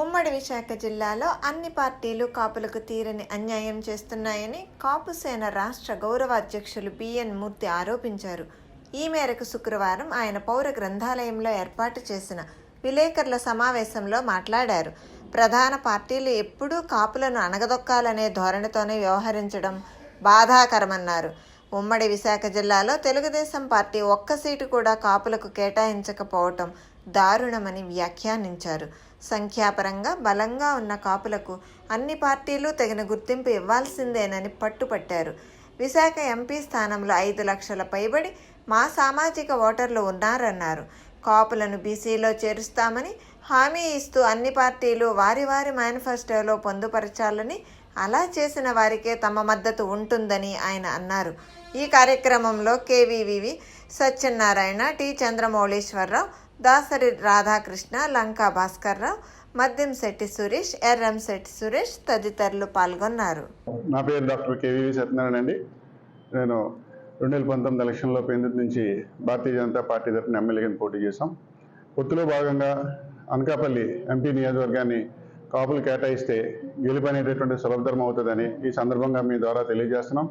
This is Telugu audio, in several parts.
ఉమ్మడి విశాఖ జిల్లాలో అన్ని పార్టీలు కాపులకు తీరని అన్యాయం చేస్తున్నాయని కాపు సేన రాష్ట్ర గౌరవ అధ్యక్షులు బిఎన్ మూర్తి ఆరోపించారు. ఈ మేరకు శుక్రవారం ఆయన పౌర గ్రంథాలయంలో ఏర్పాటు చేసిన విలేకరుల సమావేశంలో మాట్లాడారు. ప్రధాన పార్టీలు ఎప్పుడూ కాపులను అణగదొక్కాలనే ధోరణితోనే వ్యవహరించడం బాధాకరమన్నారు. ఉమ్మడి విశాఖ జిల్లాలో తెలుగుదేశం పార్టీ ఒక్క సీటు కూడా కాపులకు కేటాయించకపోవటం దారుణమని వ్యాఖ్యానించారు. సంఖ్యాపరంగా బలంగా ఉన్న కాపులకు అన్ని పార్టీలు తగిన గుర్తింపు ఇవ్వాల్సిందేనని పట్టుపట్టారు. విశాఖ ఎంపీ స్థానంలో ఐదు లక్షల పైబడి మా సామాజిక ఓటర్లు ఉన్నారన్నారు. కాపులను బీసీలో చేరుస్తామని హామీ ఇస్తూ అన్ని పార్టీలు వారి వారి మేనిఫెస్టోలో పొందుపరచాలని అలా చేసిన వారికే తమ మద్దతు ఉంటుందని ఆయన అన్నారు. ఈ కార్యక్రమంలో కేవీవీవి సత్యనారాయణ టి చంద్రమౌళీశ్వరరావు దాసరి రాధాకృష్ణ లంకా భాస్కర్రావు మద్యం శెట్టి సురేష్ ఎర్రం శెట్టి సురేష్ తదితరులు పాల్గొన్నారు. నా పేరు డాక్టర్ కేవీవి సత్యనారాయణ అండి. నేను రెండు వేల పంతొమ్మిది ఎలక్షన్లో పెందుకు నుంచి భారతీయ జనతా పార్టీ తరఫున ఎమ్మెల్యేగా పోటీ చేశాం. పొత్తులో భాగంగా అనకాపల్లి ఎంపీ నియోజకవర్గాన్ని కాపులు కేటాయిస్తే గెలుపు అనేటటువంటి సులభతరం అవుతుందని ఈ సందర్భంగా మీ ద్వారా తెలియజేస్తున్నాం.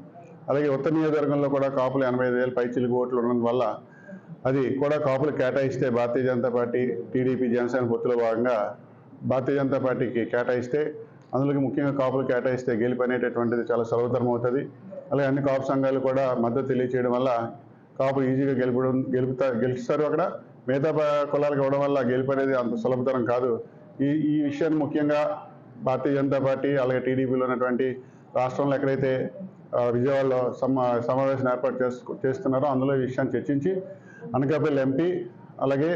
అలాగే ఉత్తర నియోజకవర్గంలో కూడా కాపులు ఎనభై ఐదు వేల పైచిలుగు ఓట్లు ఉండడం వల్ల అది కూడా కాపులు కేటాయిస్తే భారతీయ జనతా పార్టీ టీడీపీ జనసేన పొత్తులో భాగంగా భారతీయ జనతా పార్టీకి కేటాయిస్తే అందులోకి ముఖ్యంగా కాపులు కేటాయిస్తే గెలుపు అనేటటువంటిది చాలా సులభతరం అవుతుంది అలాగే అన్ని కాపు సంఘాలు కూడా మద్దతు తెలియచేయడం వల్ల కాపు ఈజీగా గెలుపడం గెలుపుతా గెలుస్తారు అక్కడ. మిగతా కులాలకు ఇవ్వడం వల్ల గెలుపు అనేది అంత సులభతరం కాదు. ఈ ఈ విషయాన్ని ముఖ్యంగా భారతీయ జనతా పార్టీ అలాగే టీడీపీలో ఉన్నటువంటి రాష్ట్రంలో ఎక్కడైతే విజయవాడలో సమా సమావేశం ఏర్పాటు చేస్తున్నారో అందులో ఈ విషయాన్ని చర్చించి అనకాపల్లి ఎంపీ అలాగే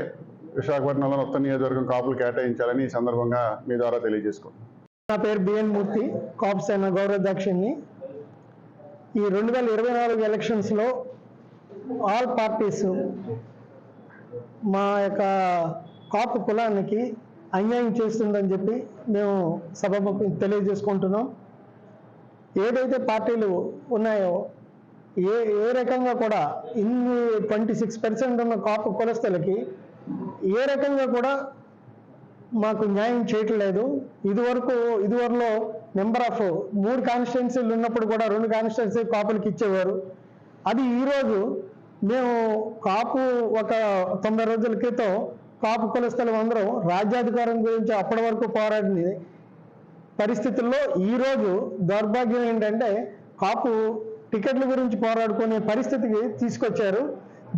విశాఖపట్నంలో మొత్తం నియోజకవర్గం కాపులు కేటాయించాలని ఈ సందర్భంగా మీ ద్వారా తెలియజేసుకుంటున్నాను నా పేరు బిఎన్ మూర్తి కాప్ సేన గౌరవాధ్యక్షుని ఈ రెండు వేల ఇరవై నాలుగు ఎలక్షన్స్లో ఆల్ పార్టీస్ మా యొక్క కాపు కులానికి అన్యాయం చేస్తుందని చెప్పి మేము సభ తెలియజేసుకుంటున్నాం. ఏదైతే పార్టీలు ఉన్నాయో ఏ ఏ రకంగా కూడా ఇన్ని ట్వంటీ సిక్స్ పర్సెంట్ ఉన్న కాపు కులస్తులకి ఏ రకంగా కూడా మాకు న్యాయం చేయట్లేదు ఇదివరకు ఇదివరలో నెంబర్ ఆఫ్ మూడు కాన్స్టిట్యున్సీలు ఉన్నప్పుడు కూడా రెండు కాన్స్టిట్యున్సీ కాపులకి ఇచ్చేవారు. అది ఈరోజు మేము కాపు ఒక తొంభై రోజుల క్రితం కాపు కులస్థలం అందరం రాజ్యాధికారం గురించి అప్పటి వరకు పోరాడింది పరిస్థితుల్లో ఈరోజు దౌర్భాగ్యం ఏంటంటే కాపు టికెట్ల గురించి పోరాడుకునే పరిస్థితికి తీసుకొచ్చారు.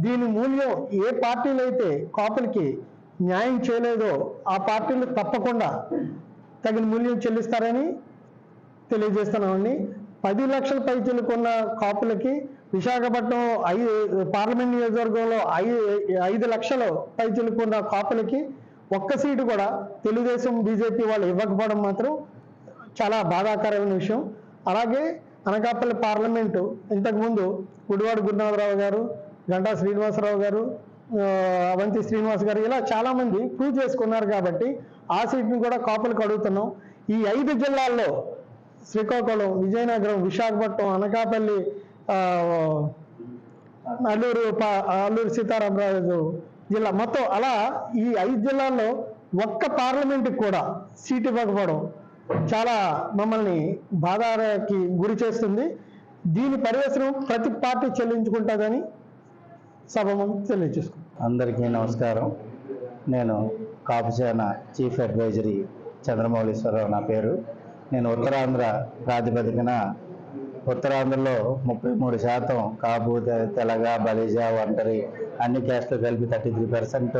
దీని మూల్యం ఏ పార్టీలు అయితే కాపులకి న్యాయం చేయలేదో ఆ పార్టీలు తప్పకుండా తగిన మూల్యం చెల్లిస్తారని తెలియజేస్తున్నామండి పది లక్షల పైచులుకున్న కాపులకి విశాఖపట్నం ఐదు పార్లమెంట్ నియోజకవర్గంలో ఐదు ఐదు లక్షల పైచులుకున్న కాపులకి ఒక్క సీటు కూడా తెలుగుదేశం బీజేపీ వాళ్ళు ఇవ్వకపోవడం మాత్రం చాలా బాధాకరమైన విషయం. అలాగే అనకాపల్లి పార్లమెంటు ఇంతకుముందు గుడివాడ గురునాథరావు గారు గంటా శ్రీనివాసరావు గారు అవంతి శ్రీనివాస్ గారు ఇలా చాలామంది ప్రూవ్ చేసుకున్నారు కాబట్టి ఆ సీట్ని కూడా కాపులకు అడుగుతున్నాం. ఈ ఐదు జిల్లాల్లో శ్రీకాకుళం విజయనగరం విశాఖపట్నం అనకాపల్లి అల్లూరు పా- అల్లూరు సీతారామరాజు జిల్లా మొత్తం అలా ఈ ఐదు జిల్లాల్లో ఒక్క పార్లమెంట్కి కూడా సీట్ ఇవ్వకపోవడం చాలా మమ్మల్ని బాధాకి గురి చేస్తుంది. దీని పరివేశనం ప్రతి పార్టీ చెల్లించుకుంటుందని సభము తెలియజేసుకుంటాం అందరికీ నమస్కారం. నేను కాపుసేన చీఫ్ అడ్వైజరీ చంద్రమౌళీశ్వరరావు నా పేరు. నేను ఉత్తరాంధ్ర ప్రాతిపదికన ఉత్తరాంధ్రలో ముప్పై మూడు శాతం కాపు తె- తెలగ బలిజ ఒంటరి అన్ని క్యాస్ట్లు కలిపి థర్టీ త్రీ పర్సెంట్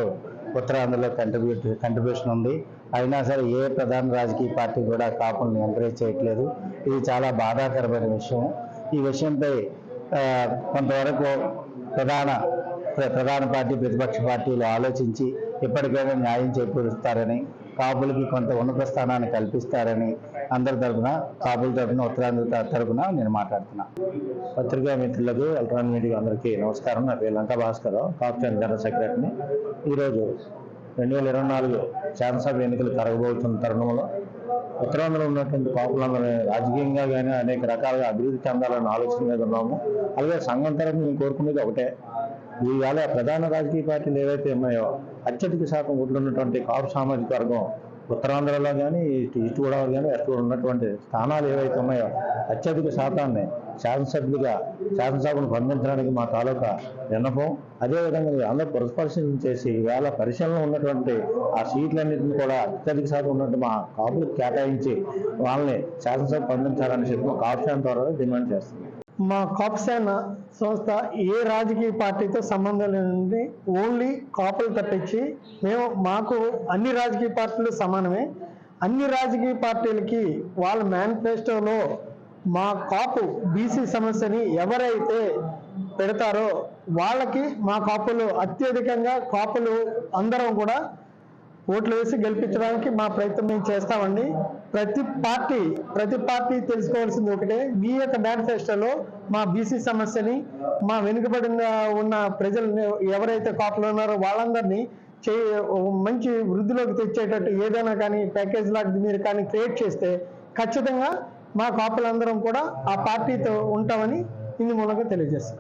ఉత్తరాంధ్రలో కంట్రిబ్యూట్ కంట్రిబ్యూషన్ ఉంది. అయినా సరే ఏ ప్రధాన రాజకీయ పార్టీ కూడా కాపులను ఎంకరేజ్ చేయట్లేదు. ఇది చాలా బాధాకరమైన విషయం. ఈ విషయంపై కొంతవరకు ప్రధాన ప్ర- ప్రధాన పార్టీ ప్రతిపక్ష పార్టీలు ఆలోచించి ఇప్పటికైనా న్యాయం చేకూరుస్తారని కాపులకి కొంత ఉన్నత స్థానాన్ని కల్పిస్తారని అందరి తరఫున కాపుల తరపున ఉత్తరాంధ్ర తరఫున నేను మాట్లాడుతున్నా. పత్రికా మిత్రులకు ఎలక్ట్రానిక్ మీడియా అందరికీ నమస్కారం. నా పేరు లంకా భాస్కర్ కాపు జనరల్ సెక్రటరీని. ఈరోజు రెండు వేల ఇరవై నాలుగు శాసనసభ ఎన్నికలు జరగబోతున్న తరుణంలో ఉత్తరాంధ్రలో ఉన్నటువంటి కాపులందరూ రాజకీయంగా కానీ అనేక రకాలుగా అభివృద్ధి చెందాలన్న ఆలోచన మీద ఉన్నాము. అలాగే సంఘం తరఫున మేము కోరుకునేది ఒకటే. ఈవేళ ప్రధాన రాజకీయ పార్టీలు ఏవైతే ఉన్నాయో అత్యధిక శాతం ఓట్లు ఉన్నటువంటి కాపు సామాజిక వర్గం ఉత్తరాంధ్రలో కానీ ఇటు ఈస్ట్ గోదావరి కానీ అక్కడ ఉన్నటువంటి స్థానాలు ఏవైతే ఉన్నాయో అత్యధిక శాతాన్ని శాసనసభ్యులుగా శాసనసభను పంపించడానికి మా తాలూకా విన్నపం. అదేవిధంగా అందరూ పురస్పర్శనం చేసి వేళ పరిశీలన ఉన్నటువంటి ఆ సీట్లన్నింటిని కూడా అత్యధిక శాతం ఉన్నట్టు మా కాపులకు కేటాయించి వాళ్ళని శాసనసభ పంపించాలని చెప్పి మా కాపుశాన్ ద్వారా డిమాండ్ చేస్తుంది మా కాపుశాన సంస్థ ఏ రాజకీయ పార్టీతో సంబంధం లేదండి ఓన్లీ కాపులు తప్పించి మేము మాకు అన్ని రాజకీయ పార్టీలు సమానమే. అన్ని రాజకీయ పార్టీలకి వాళ్ళ మేనిఫెస్టోలో మా కాపు బీసీ సమస్యని ఎవరైతే పెడతారో వాళ్ళకి మా కాపులు అత్యధికంగా కాపులు అందరం కూడా ఓట్లు వేసి గెలిపించడానికి మా ప్రయత్నం మేము చేస్తామండి. ప్రతి పార్టీ ప్రతి పార్టీ తెలుసుకోవాల్సింది ఒకటే. మీ యొక్క మేనిఫెస్టోలో మా బీసీ సమస్యని మా వెనుకబడిన ఉన్న ప్రజల్ని ఎవరైతే కాపులు ఉన్నారో వాళ్ళందరినీ చే మంచి వృద్ధిలోకి తెచ్చేటట్టు ఏదైనా కానీ ప్యాకేజ్ లాంటిది మీరు కానీ క్రియేట్ చేస్తే ఖచ్చితంగా మా కాపులందరం కూడా ఆ పార్టీతో ఉంటామని ఇందు మూలంగా తెలియజేస్తాం